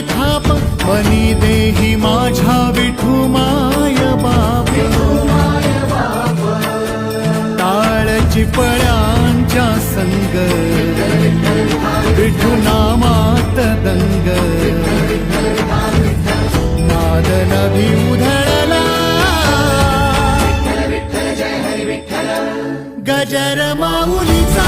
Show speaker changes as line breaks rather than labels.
मनी देही माझ्या विठू माय बाप. टाळची पळ्यांच्या संग विठू नामात दंग. नादन उधळला. गजर माऊलीचा